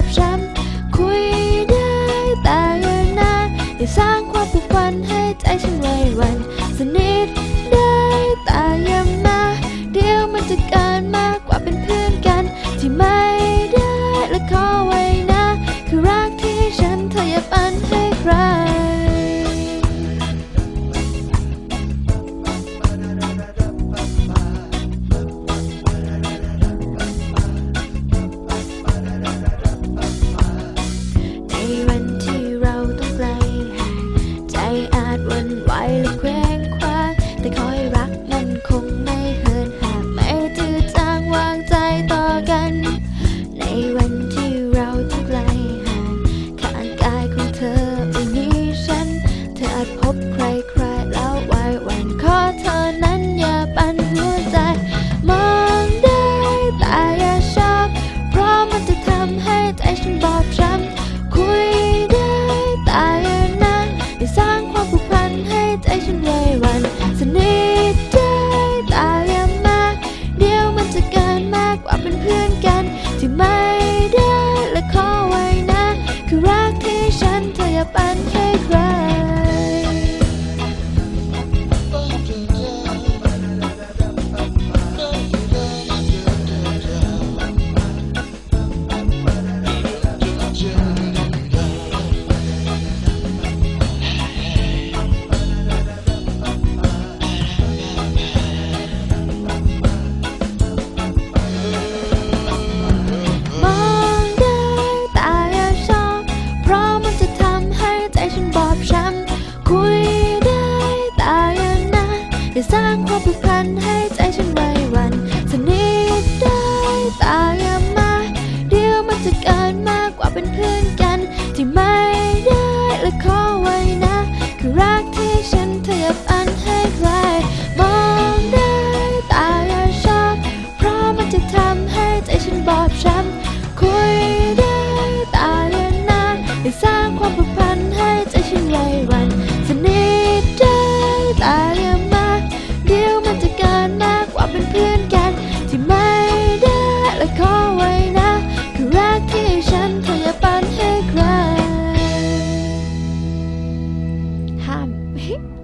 อบช้ำคุยได้แต่อย่านานอย่าสร้างความผูกพันให้ใจฉันไว้วันสนิทได้แต่อย่านาเดี๋ยวมันจะเกินมากกว่าเป็นเพื่อนกัน ที่ไม่ได้และขอไว้นะ คือรักที่ฉันเธอ Harley Quinn. พันให้ใจฉันไว้วันสนิทได้ตายั Okay.